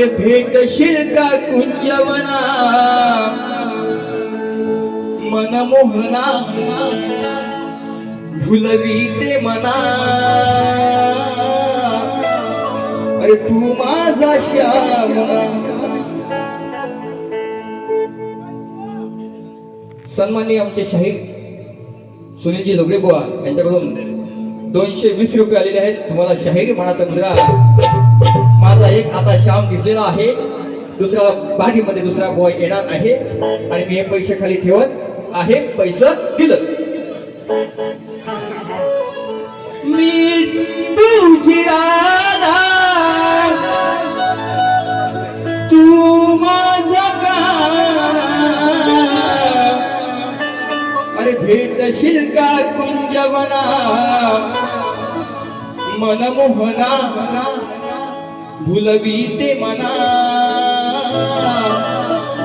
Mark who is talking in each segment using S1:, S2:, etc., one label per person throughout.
S1: अरे भेटशील का कुंजवना मनमोहना भुलवी ते मना. अरे तू माझा श्याम. सन्माननीय आमचे शाहीर सुनीलजी लोगडे बुवा यांच्याकडून दोनशे वीस रुपये आलेले आहेत. तुम्हाला शाहीर म्हणाचा तंत्र श्याम दिसलेला आहे. दुसरा पार्टीमध्ये दुसरा बॉय येणार आहे. आणि मी हे पैसे खाली ठेवत आहे. पैसे दिलं. मी तुझी तू माझा का अरे भेटशील का कुंजवना? मनमोहना? भुलवी ते मना.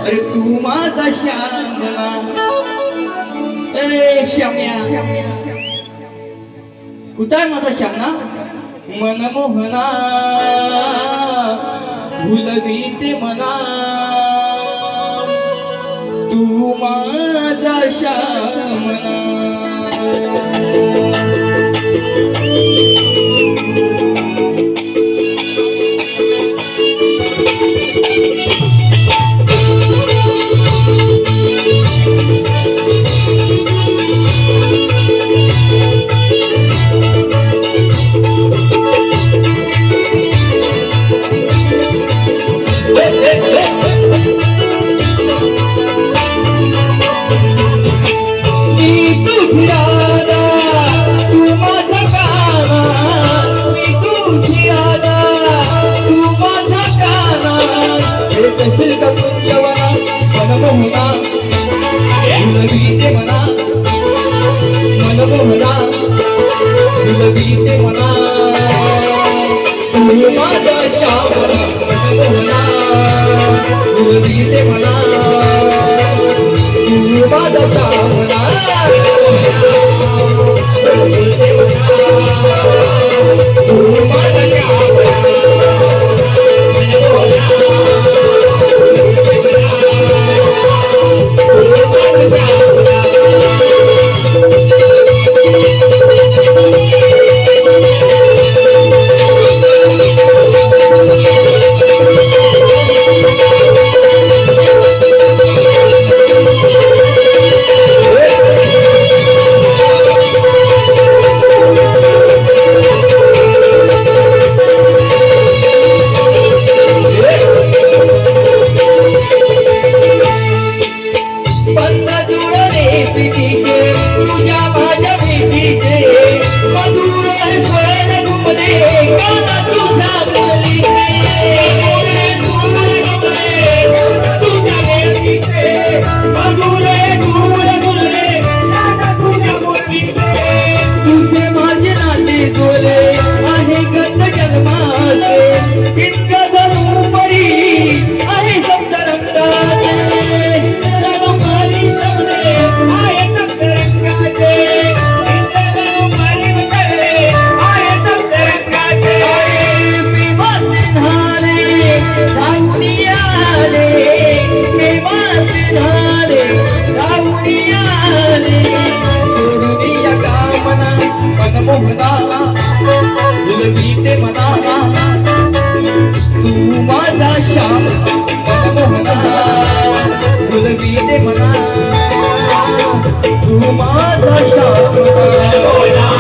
S1: अरे तू माझा श्यामना अरे श्याम्या. कुठं आहे माझा श्यामना मनमोहना. भुलवी ते मना. तू माझा श्याम भेटशील का कुंजवना मनमोहना फुलवी ते मना मनमोहना फुलवी ते मना. तू माझा श्याम मनमोहना फुलवी ते मना. तू माझा श्यामना मना तू माझा श्याम